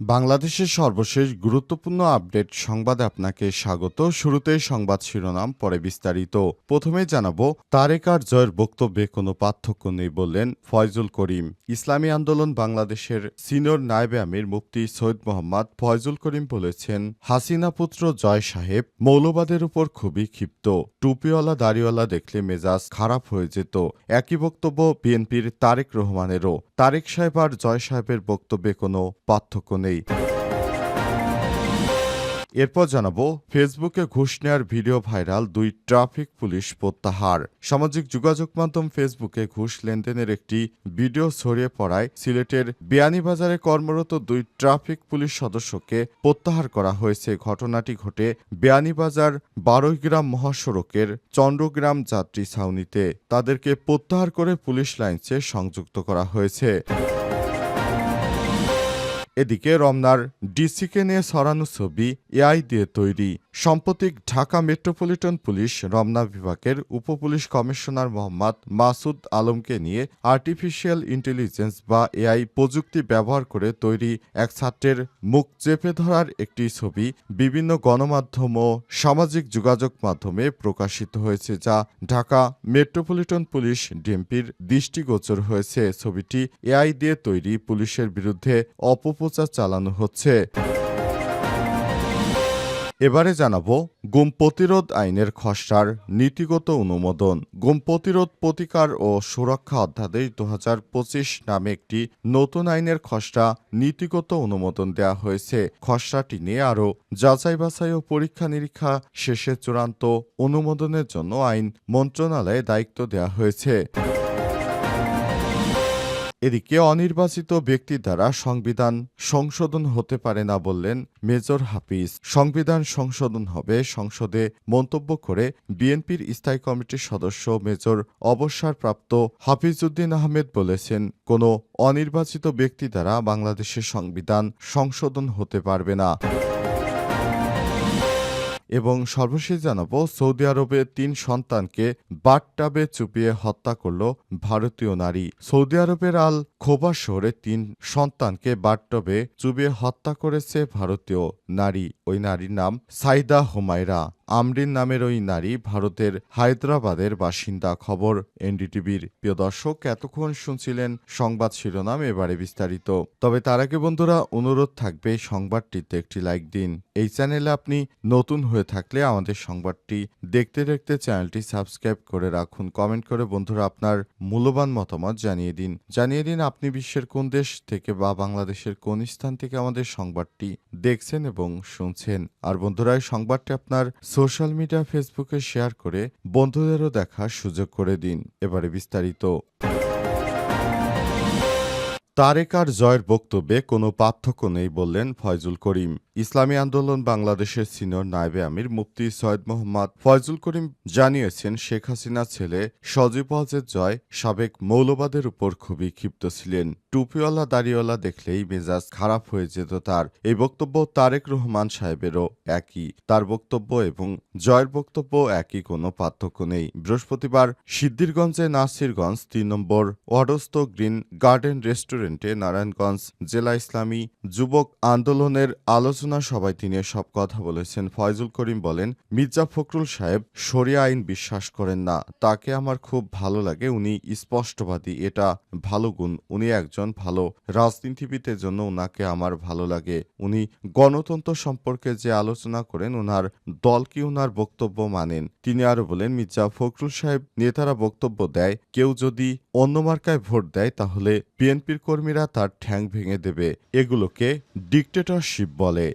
বাংলাদেশের সর্বশেষ গুরুত্বপূর্ণ আপডেট সংবাদে আপনাকে স্বাগত। শুরুতে সংবাদ শিরোনাম, পরে বিস্তারিত। প্রথমে জানাব তারেকার জয়ের বক্তব্যে কোনো পার্থক্য নেই বললেন ফয়জুল করিম। ইসলামী আন্দোলন বাংলাদেশের সিনিয়র নায়েবে আমির মুফতি সৈয়দ মোহাম্মদ ফয়জুল করিম বলেছেন, হাসিনা পুত্র জয় সাহেব মৌলবাদের উপর খুবই ক্ষিপ্ত। টুপিওয়ালা, দাড়িওয়ালা দেখলে মেজাজ খারাপ হয়ে যেত। একই বক্তব্য বিএনপির তারেক রহমানেরও। তারেক সাহেব আর জয় সাহেবের বক্তব্যে কোনো পার্থক্য নেই। এরপর জানাব ফেসবুকে ঘুষ নেওয়ার ভিডিও ভাইরাল, দুই ট্রাফিক পুলিশ প্রত্যাহার। সামাজিক যোগাযোগ মাধ্যম ফেসবুকে ঘুষ লেনদেনের একটি ভিডিও ছড়িয়ে পড়ায় সিলেটের বিয়ানীবাজারে কর্মরত দুই ট্রাফিক পুলিশ সদস্যকে প্রত্যাহার করা হয়েছে। ঘটনাটি ঘটে বিয়ানীবাজার বারোইগ্রাম মহাসড়কের চন্দ্রগ্রাম যাত্রী ছাউনিতে। তাদেরকে প্রত্যাহার করে পুলিশ লাইন্সে সংযুক্ত করা হয়েছে। এদিকে রমনার ডিসিকে নিয়ে সরানো ছবি এআই দিয়ে তৈরি। সম্প্রতিক ঢাকা মেট্রোপলিটন পুলিশ রমনা বিভাগের উপপুলিশ কমিশনার মোহাম্মদ মাসুদ আলমকে নিয়ে আর্টিফিশিয়াল ইন্টেলিজেন্স বা এআই প্রযুক্তি ব্যবহার করে তৈরি এক ছাত্রের মুখ চেপে ধরার একটি ছবি বিভিন্ন গণমাধ্যম ও সামাজিক যোগাযোগ মাধ্যমে প্রকাশিত হয়েছে, যা ঢাকা মেট্রোপলিটন পুলিশ ডিএমপির দৃষ্টিগোচর হয়েছে। ছবিটি এআই দিয়ে তৈরি, পুলিশের বিরুদ্ধে অপপ্রচার চালানো হচ্ছে। এবারে জানাব গুম প্রতিরোধ আইনের খসড়ার নীতিগত অনুমোদন। গুম প্রতিরোধ প্রতিকার ও সুরক্ষা অধ্যাদেশ দু হাজার পঁচিশ নামে একটি নতুন আইনের খসড়া নীতিগত অনুমোদন দেওয়া হয়েছে। খসড়াটি নিয়ে আরও যাচাই বাছাই ও পরীক্ষা নিরীক্ষা শেষে চূড়ান্ত অনুমোদনের জন্য আইন মন্ত্রণালয়ে দায়িত্ব দেওয়া হয়েছে। এদিকে অনির্বাচিত ব্যক্তির দ্বারা সংবিধান সংশোধন হতে পারে না বললেন মেজর হাফিজ। সংবিধান সংশোধন হবে সংসদে মন্তব্য করে বিএনপির স্থায়ী কমিটির সদস্য মেজর অবসরপ্রাপ্ত হাফিজউদ্দিন আহমেদ বলেছেন, কোনো অনির্বাচিত ব্যক্তি দ্বারা বাংলাদেশের সংবিধান সংশোধন হতে পারবে না। এবং সর্বশেষ জানাব, সৌদি আরবে তিন সন্তানকে বাটটাবে চুপিয়ে হত্যা করল ভারতীয় নারী। সৌদি আরবের আল খোবা শহরে তিন সন্তানকে বাটটবে চুপিয়ে হত্যা করেছে ভারতীয় নারী। ওই নারীর নাম সাইদা হুমায়রা। আমরিন নামের ওই নারী ভারতের হায়দ্রাবাদের বাসিন্দা খবর এনডিটিভির। প্রিয় দর্শক, এতক্ষণ শুনছিলেন সংবাদ শিরোনাম, এবারে বিস্তারিত। তবে তার আগে বন্ধুরা, অনুরোধ থাকবে সংবাদটিতে একটি লাইক দিন। এই চ্যানেলে আপনি নতুন হয়ে থাকলে আমাদের সংবাদটি দেখতে দেখতে চ্যানেলটি সাবস্ক্রাইব করে রাখুন। কমেন্ট করে বন্ধুরা আপনার মূল্যবান মতামত জানিয়ে দিন। জানিয়ে দিন আপনি বিশ্বের কোন দেশ থেকে বা বাংলাদেশের কোন স্থান থেকে আমাদের সংবাদটি দেখছেন এবং শুনছেন। আর বন্ধুরা, এই সংবাদটি আপনার সোশ্যাল মিডিয়া ফেসবুকে শেয়ার করে বন্ধুদেরও দেখার সুযোগ করে দিন, এবারে বিস্তারিত। তারেকার জয়ের বক্তব্যে কোনো পার্থক্য নেই বললেন ফয়জুল করিম। ইসলামী আন্দোলন বাংলাদেশের সিনিয়র নায়েবে আমির মুফতি সৈয়দ মোহাম্মদ ফয়জুল করিম জানিয়েছেন, শেখ হাসিনার ছেলে সজীব হজের জয় সাবেক মৌলবাদের উপর খুবই ক্ষিপ্ত ছিলেন। টুপিওয়ালা, দাড়িওয়ালা দেখলেই মেজাজ খারাপ হয়ে যেত তার। এই বক্তব্য তারেক রহমান সাহেবেরও একই। তার বক্তব্য এবং জয়ের বক্তব্য একই, কোনো পার্থক্য নেই। বৃহস্পতিবার সিদ্ধিরগঞ্জে নাসিরগঞ্জ তিন নম্বর ওয়াডস্ত গ্রিন গার্ডেন রেস্টুরেন্টে নারায়ণগঞ্জ জেলা ইসলামী যুবক আন্দোলনের আলোচনা সভায় তিনি সব কথা বলেছেন। ফয়জুল করিম বলেন, মির্জা ফখরুল সাহেব শরিয়া আইন বিশ্বাস করেন না। তাকে আমার খুব ভালো লাগে, উনি স্পষ্টবাদী, এটা ভালো গুণ। উনি একজন ভালো রাজনীতিবিদের জন্য উনাকে আমার ভালো লাগে। উনি গণতন্ত্র সম্পর্কে যে আলোচনা করেন ওনার দল কি ওনার বক্তব্য মানেন? তিনি আরও বলেন, মির্জা ফখরুল সাহেব নেতারা বক্তব্য দেয়, কেউ যদি অন্য মার্কায় ভোট দেয়, তাহলে বিএনপির কর্মীরা তার ঠ্যাং ভেঙে দেবে। এগুলোকে ডিকটেটরশিপ বলে।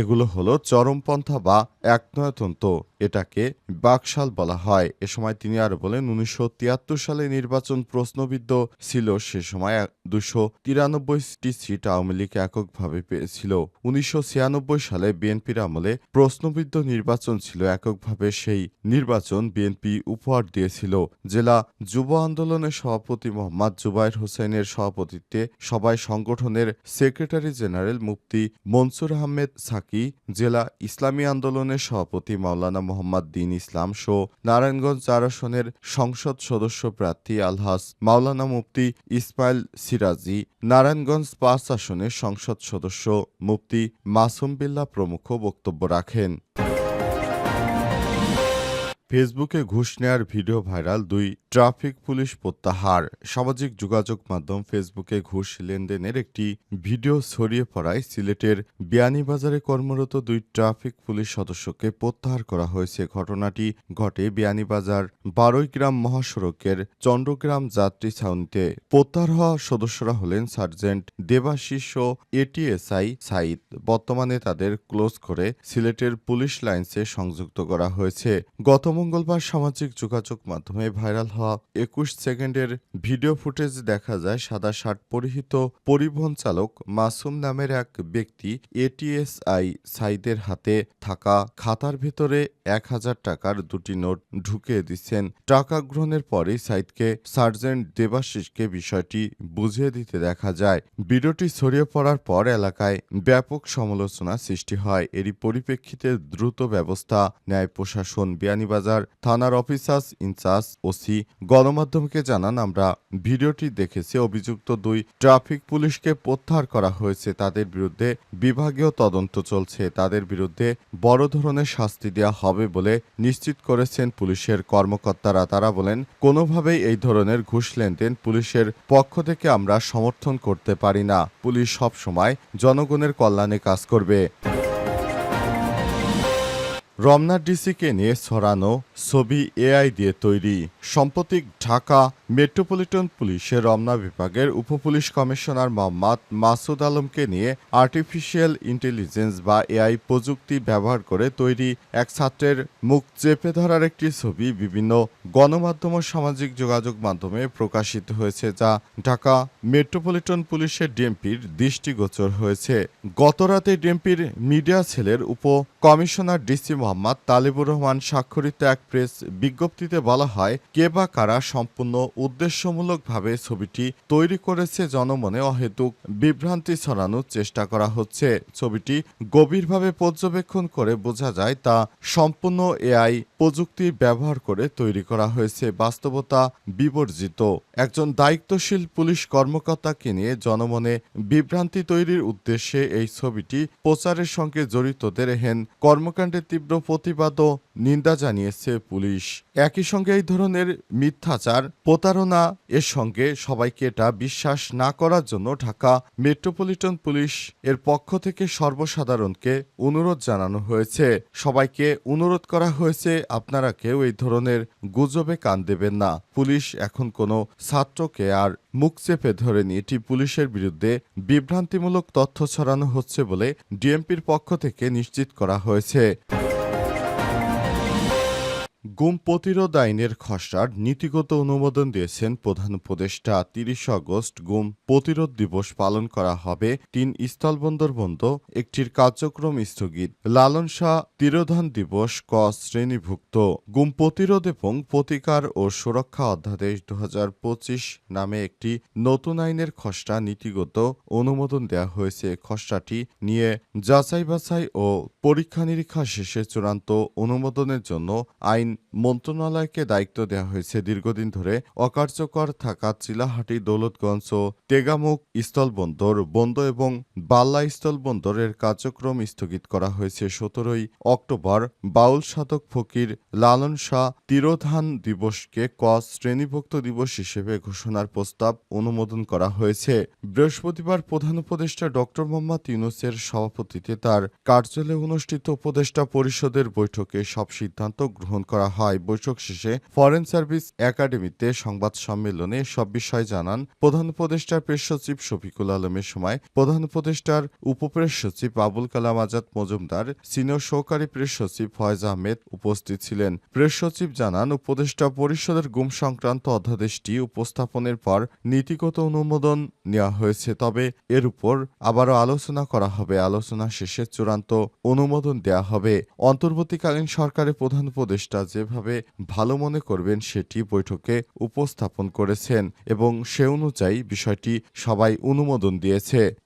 এগুলো হলো চরমপন্থা বা একনয়তন্ত্র। এটাকে বাকশাল বলা হয়। এ সময় তিনি আরও বলেন, উনিশশো সালে নির্বাচন প্রশ্নবিদ্ধ ছিল। সে সময় দুশো তিরানব্বইটি সিট আওয়ামী লীগ এককভাবে পেয়েছিল। উনিশশো সালে বিএনপির আমলে প্রশ্নবিদ্ধ নির্বাচন ছিল। এককভাবে সেই নির্বাচন বিএনপি উপহার দিয়েছিল। জেলা যুব আন্দোলনের সভাপতি মোহাম্মদ জুবাইর হোসেনের সভাপতিত্বে সবাই সংগঠনের সেক্রেটারি জেনারেল মুফতি মনসুর আহমেদ সাকি ফাঁকি জেলা ইসলামী আন্দোলনের সভাপতি মাওলানা মোহাম্মদ দিন ইসলাম সহ নারায়ণগঞ্জ চার আসনের সংসদ সদস্য প্রার্থী আলহাস মাওলানা মুফতি ইসমাইল সিরাজি, নারায়ণগঞ্জ পাঁচ আসনের সংসদ সদস্য মুফতি মাসুম বিল্লা প্রমুখ বক্তব্য রাখেন। ফেসবুকে ঘুষ নেয়ার ভিডিও ভাইরাল দুই ট্রাফিক পুলিশ প্রত্যাহার। সামাজিক যোগাযোগ মাধ্যম ফেসবুকে ঘুষ লেনদেনের একটি ভিডিও ছড়িয়ে পড়ায় সিলেটের বিয়ানীবাজারে কর্মরত দুই ট্রাফিক পুলিশ সদস্যকে প্রত্যাহার করা হয়েছে। ঘটনাটি ঘটে বিয়ানীবাজার বারৈগ্রাম মহাসড়কের চন্দ্রগ্রাম যাত্রী ছাউনিতে। প্রত্যাহার হওয়া সদস্যরা হলেন সার্জেন্ট দেবাশিস ও এটিএসআই সাইদ বর্তমানে তাদের ক্লোজ করে সিলেটের পুলিশ লাইন্সে সংযুক্ত করা হয়েছে। গত মঙ্গলবার সামাজিক যোগাযোগ মাধ্যমে ভাইরাল হওয়া একুশ সেকেন্ডের ভিডিও ফুটেজ দেখা যায় সাদা শার্ট পরিহিত পরিবহন চালক মাসুম নামের এক ব্যক্তি এটিএসআই সাইদের হাতে থাকা খাতার ভেতরে এক হাজার টাকার দুটি নোট ঢুকিয়ে দিচ্ছেন। টাকা গ্রহণের পরে সাইদকে সার্জেন্ট দেবাশিসকে বিষয়টি বুঝিয়ে দিতে দেখা যায়। ভিডিওটি ছড়িয়ে পড়ার পর এলাকায় ব্যাপক সমালোচনা সৃষ্টি হয়। এরই পরিপ্রেক্ষিতে দ্রুত ব্যবস্থা নেয় প্রশাসন। বিয়ানীবাজার থানার অফিসার্স, ইনচার্জ, ওসি, গণমাধ্যমকে জানান, আমরা ভিডিওটি দেখেছি। অভিযুক্ত দুই ট্রাফিক পুলিশকে প্রত্যাহার করা হয়েছে। তাদের বিরুদ্ধে বিভাগীয় তদন্ত চলছে। তাদের বিরুদ্ধে বড় ধরনের শাস্তি দেওয়া হবে বলে নিশ্চিত করেছেন পুলিশের কর্মকর্তারা। তারা বলেন, কোনোভাবেই এই ধরনের ঘুষ লেনদেন পুলিশের পক্ষ থেকে আমরা সমর্থন করতে পারি না। পুলিশ সবসময় জনগণের কল্যাণে কাজ করবে। রমনা ডিসিকে নিয়ে ছড়ানো ছবি এআই দিয়ে তৈরি সম্প্রতি ঢাকা মেট্রোপলিটন পুলিশের রমনা বিভাগের উপপুলিশ কমিশনার মোহাম্মদ মাসুদ আলমকে নিয়ে আর্টিফিশিয়াল ইন্টেলিজেন্স বা এআই প্রযুক্তি ব্যবহার করে তৈরি এক ছাত্রের মুখ চেপে ধরার একটি ছবি বিভিন্ন গণমাধ্যম ও সামাজিক যোগাযোগ মাধ্যমে প্রকাশিত হয়েছে, যা ঢাকা মেট্রোপলিটন পুলিশের ডিএমপির দৃষ্টিগোচর হয়েছে। গতরাতে ডিএমপির মিডিয়া সেলের উপ কমিশনার ডিসি মোহাম্মদ তালিবুর রহমান স্বাক্ষরিত এক প্রেস বিজ্ঞপ্তিতে বলা হয়, কে বা কারা সম্পূর্ণ উদ্দেশ্যমূলকভাবে ছবিটি তৈরি করেছে জনমনে অহেতুক বিভ্রান্তি ছড়ানোর চেষ্টা করা হচ্ছে। ছবিটি গভীরভাবে পর্যবেক্ষণ করে বোঝা যায়, তা সম্পূর্ণ এআই প্রযুক্তির ব্যবহার করে তৈরি করা হয়েছে। বাস্তবতা বিবর্জিত। একজন দায়িত্বশীল পুলিশ কর্মকর্তাকে নিয়ে জনমনে বিভ্রান্তি তৈরির উদ্দেশ্যে এই ছবিটি প্রচারের সঙ্গে জড়িতদের হেন কর্মকাণ্ডের তীব্র প্রতিবাদও নিন্দা জানিয়েছে পুলিশ। একই সঙ্গে এই ধরনের মিথ্যাচার, প্রতারণা, এর সঙ্গে সবাইকে এটা বিশ্বাস না করার জন্য ঢাকা মেট্রোপলিটন পুলিশ এর পক্ষ থেকে সর্বসাধারণকে অনুরোধ জানানো হয়েছে। সবাইকে অনুরোধ করা হয়েছে, আপনারা কেউ এই ধরনের গুজবে কান দেবেন না। পুলিশ এখন কোনো ছাত্রকে আর মুখ চেপে ধরেনি। এটি পুলিশের বিরুদ্ধে বিভ্রান্তিমূলক তথ্য ছড়ানো হচ্ছে বলে ডিএমপির পক্ষ থেকে নিশ্চিত করা হয়েছে। গুম প্রতিরোধ আইনের খসড়ার নীতিগত অনুমোদন দিয়েছেন প্রধান উপদেষ্টা। তিরিশ আগস্ট গুম প্রতিরোধ দিবস পালন করা হবে তিন স্থলবন্দর বন্ধ, একটির কার্যক্রম স্থগিত। লালন শাহ তিরোধান দিবস ক শ্রেণীভুক্ত। গুম প্রতিরোধ এবং প্রতিকার ও সুরক্ষা অধ্যাদেশ দু হাজার পঁচিশ নামে একটি নতুন আইনের খসড়া নীতিগত অনুমোদন দেওয়া হয়েছে। খসড়াটি নিয়ে যাচাই বাছাই ও পরীক্ষা নিরীক্ষা শেষে চূড়ান্ত অনুমোদনের জন্য আইন মন্ত্রণালয়কে দায়িত্ব দেওয়া হয়েছে দীর্ঘদিন ধরে অকার্যকর থাকা চিলাহাটি, দৌলতগঞ্জ ও তেগামুখ স্থলবন্দর বন্ধ এবং বাল্লা স্থলবন্দরের কার্যক্রম স্থগিত করা হয়েছে। সতেরোই অক্টোবর বাউল সাধক ফকির লালন শাহ তিরোধান দিবসকে ক শ্রেণীভুক্ত দিবস হিসেবে ঘোষণার প্রস্তাব অনুমোদন করা হয়েছে। বৃহস্পতিবার প্রধান উপদেষ্টা ডক্টর মোহাম্মদ ইউনুসের সভাপতিতে তার কার্যালয়ে অনুষ্ঠিত উপদেষ্টা পরিষদের বৈঠকে সব সিদ্ধান্ত গ্রহণ করা হয়। বৈঠক শেষে ফরেন সার্ভিস একাডেমিতে সংবাদ সম্মেলনে সব বিষয় জানান প্রধান উপদেষ্টার প্রেস সচিব শফিকুল আলমের সময়। প্রধান উপদেষ্টার উপপ্রেস সচিব আবুল কালাম আজাদ মজুমদার, সিনিয়র সহকারী প্রেস সচিব ফয়েজ আহমেদ উপস্থিত ছিলেন। প্রেস সচিব জানান, উপদেষ্টা পরিষদের গুম সংক্রান্ত অধ্যাদেশটি উপস্থাপনের পর নীতিগত অনুমোদন নেওয়া হয়েছে, তবে এর উপর আবারও আলোচনা করা হবে। আলোচনা শেষে চূড়ান্ত অনুমোদন দেয়া হবে। অন্তর্বর্তীকালীন সরকারের প্রধান উপদেষ্টা যেভাবে ভালো মনে করবেন সেটি বৈঠকে উপস্থাপন করেছেন এবং সে অনুযায়ী বিষয়টি সবাই অনুমোদন দিয়েছে।